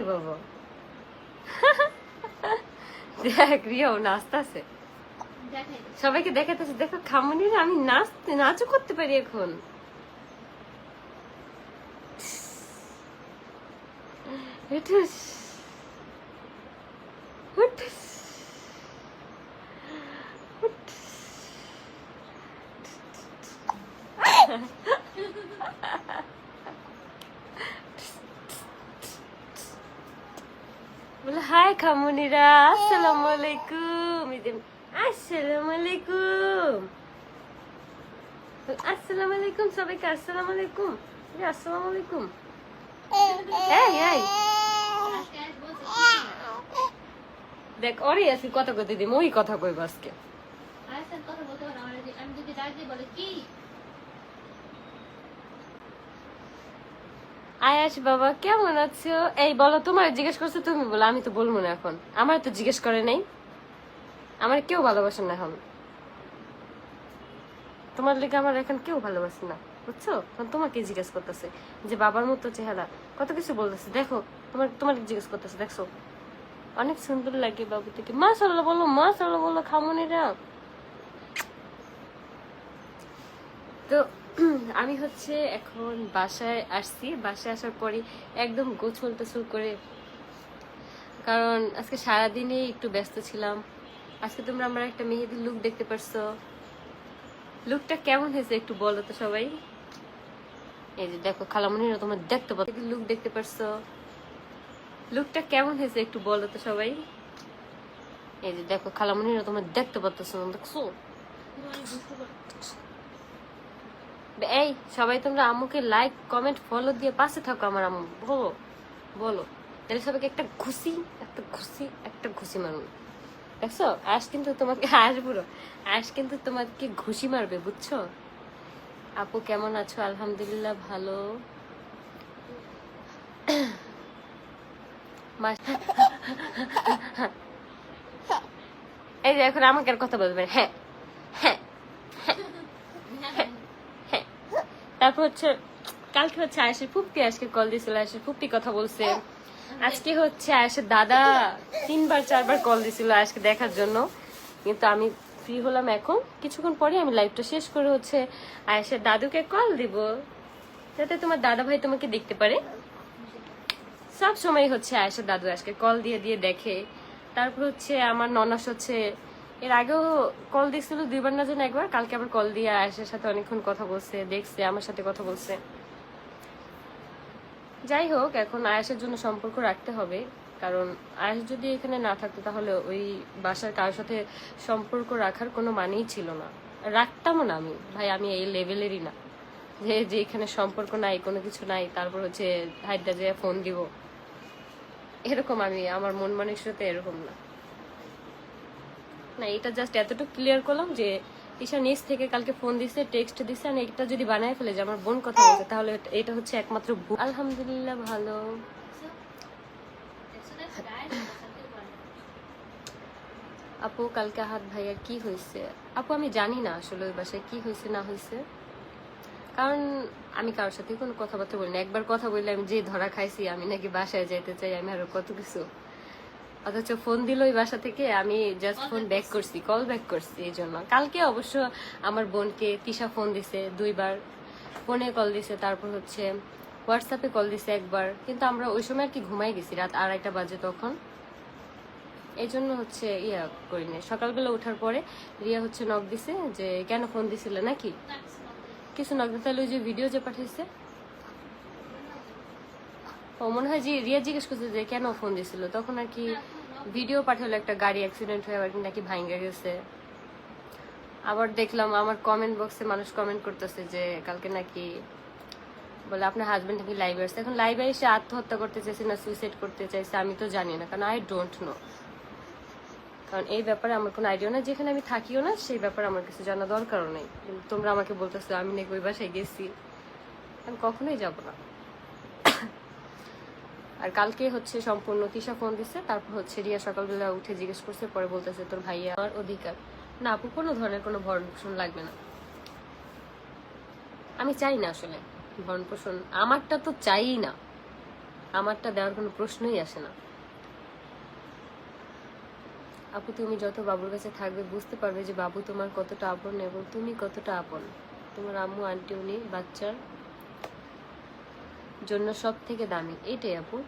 রে বাবা। দেখ রিয়াও নাচতাছে। সবাইকে দেখাতেছে দেখো খামুনি আমি নাচতে নাচও করতে পারি এখন। উঠুস বলে, হাই খামুনিরা, আসসালামু আলাইকুম। আসসালামু আলাইকুম। আসসালামু আলাইকুম সবাইকে, আসসালামু আলাইকুম। আসসালামু আলাইকুম। দেখ ওরে আজকে কথা কইতে দিম, ওই কথা কইব আজকে। আমি যদি দিয়ে বলে, কি? আয়াস বাবা, কেমন আছো? এই বলো, তোমার জিজ্ঞেস করছ তুমি বলো, আমি তো বলব না এখন। আমার তো জিজ্ঞেস করে নাই। আমার কেউ ভালোবাসে না এখন। তোমার লেগে আমার এখন কেউ ভালোবাসে না, বুঝছ? তখন তোমাকে জিজ্ঞেস করতেছে যে বাবার মতো চেহারা। কত কিছু বলতেছে, দেখো, তোমার তোমার জিজ্ঞেস করতেছে, দেখছ? অনেক সুন্দর লাগে বাবু থেকে মা মাশাল্লাহ বলো, মা মাশাল্লাহ বলো খামুনিরা তো আমি হচ্ছে এখন বাসায় আসছি। বাসায় আসার পরে একদম গোছল টোছল করে, কারণ আজকে সারাদিনে একটু ব্যস্ত ছিলাম। আজকে তোমরা আমার একটা মেহেদির লুক দেখতে পারছ। লুকটা কেমন হয়েছে একটু বলো তো সবাই? এই যে দেখো, খালামনিরা তোমার দেখতে পাচ্ছ লুক দেখতে পারছ। লুকটা কেমন হয়েছে একটু বলো তো সবাই? এই যে দেখো, খালামনিরা তোমার দেখতে পাচ্ছ দেখছ তুমি অনেক দুষ্টু করো। এই, সবাই তোমরা আম্মুকে লাইক কমেন্ট ফলো দিয়ে পাশে থাকো আমার আম্মু। বলো বলো। তাহলে সবাইকে একটা ঘুষি, একটা খুশি একটা ঘুষি মারুন। দেখছ? আজ কিন্তু তোমাকে আস বুড়ো। আজ কিন্তু তোমাকে ঘুষি মারবে, বুঝছ? আপু কেমন আছো? আলহামদুলিল্লাহ ভালো। এই যে এখন আমাকে আর কথা বলবেন। হ্যাঁ হ্যাঁ। তারপর হচ্ছে, কালকে হচ্ছে আয়েশের ফুপি আজকে কল দিয়েছিল আয়েশের ফুপি কথা বলছে। আজকে হচ্ছে আয়েশের দাদা তিনবার, চারবার কল দিয়েছিল আজকে দেখার জন্য। কিন্তু আমি ফ্রি হলাম এখন। কিছুক্ষণ পরে আমি লাইভটা শেষ করে হচ্ছে আয়েশের দাদুকে কল দিব, যাতে তোমার দাদা ভাই তোমাকে দেখতে পারে। সব সময় হচ্ছে আয়েশের দাদু আজকে কল দিয়ে দিয়ে দেখে। তারপর হচ্ছে আমার ননাস হচ্ছে এর আগেও কল দিছিল দুইবার না যেন একবার, কালকে আবার কল দিয়ে আয়েশের সাথে অনেকক্ষণ কথা বলছে, দেখছে, আমার সাথে কথা বলছে। যাই হোক, এখন আয়েশের জন্য সম্পর্ক রাখতে হবে, কারণ আয়েশ যদি এখানে না থাকতো, তাহলে ওই বাসার কারোর সাথে সম্পর্ক রাখার কোনো মানেই ছিল না। রাখতামও না আমি। ভাই, আমি এই লেভেলেরই না। যে যে এখানে সম্পর্ক নাই, কোনো কিছু নাই, তারপর হচ্ছে হাইডা যে ফোন দিব। এরকম আমি, আমার মন মানসিকতা এরকম না। না, এটা জাস্ট এতটুকু ক্লিয়ার করলাম যে ঈশা নিজ থেকে কালকে ফোন দিছে টেক্সট দিছে, আর এটা যদি বানায় ফেলে যে আমার বোন কথা বলছে, তাহলে এটা- হচ্ছে একমাত্র। আলহামদুলিল্লাহ ভালো। আপু, কালকে হাত ভাইয়ার কি হয়েছে আপু, আমি জানি না আসলে ওই বাসায় কি হয়েছে, না হয়েছে কারণ আমি কারোর সাথে কোনো কথাবার্তা বলি না একবার কথা বললে আমি যে ধরা খাইছি, আমি নাকি বাসায় যেতে চাই, আমি আরও কত কিছু অথচ ফোন দিল ওই বাসা থেকে আমি জাস্ট ফোন ব্যাক করছি কল ব্যাক করছি এই জন্য। কালকে অবশ্য আমার বোনকে তিশা ফোন দিছে দুইবার। ফোনে কল দিছে তারপর হচ্ছে হোয়াটসঅ্যাপে কল দিছে একবার। কিন্তু আমরা ওই সময় আর কি ঘুমাই গেছি রাত আড়াইটা বাজে তখন। এই জন্য হচ্ছে ইয়া করি না সকালবেলা ওঠার পরে রিয়া হচ্ছে নক দিছে যে কেন ফোন দিছিলে নাকি? কিছু নক দিতে তাহলে ওই যে ভিডিও যে পাঠিয়েছে ও, মনে হয় যে রিয়া জিজ্ঞেস করছে যে কেন ফোন দিছিল? তখন আর কি ভিডিও পাঠালো একটা গাড়ি অ্যাক্সিডেন্ট হয়ে আবার নাকি ভাঙ্গা গেছে। আবার দেখলাম আমার কমেন্ট বক্সে মানুষ কমেন্ট করতেছে যে কালকে নাকি বলে, আপনার হাজবেন্ড নাকি লাইভে আসছে। এখন লাইভে এসে আত্মহত্যা করতে চাইছে না সুইসাইড করতে চাইছে, আমি তো জানি না, কারণ আই ডোন্ট নো কারণ এই ব্যাপারে আমার কোনো আইডিয়া না যেখানে আমি থাকিও না, সেই ব্যাপারে আমার কিছু জানা দরকারও নেই। তোমরা আমাকে বলতেছো, আমি নাকি ওই বাসায় গেছি। আমি কখনোই যাব না। আর কালকে হচ্ছে সম্পূর্ণ তিশা ফোন দিচ্ছে তারপর হচ্ছে রিয়া সকালবেলা উঠে জিজ্ঞেস করছে, পরে বলতেছে, তোর ভাইয়া আমার অধিকার। না আপু, কোনো ধরনের কোনো ভরণ পোষণ লাগবে না। আমি চাই না আসলে ভরণ পোষণ। আমারটা তো চাই না। আমারটা দেওয়ার কোনো প্রশ্নই আসে না। আপু, তুমি যত বাবুর কাছে থাকবে, বুঝতে পারবে যে বাবু তোমার কতটা আপন এবং তুমি কতটা আপন। তোমার আম্মু, আন্টি, উনি, বাচ্চার জন্য সব থেকে দামি। এটাই আপু।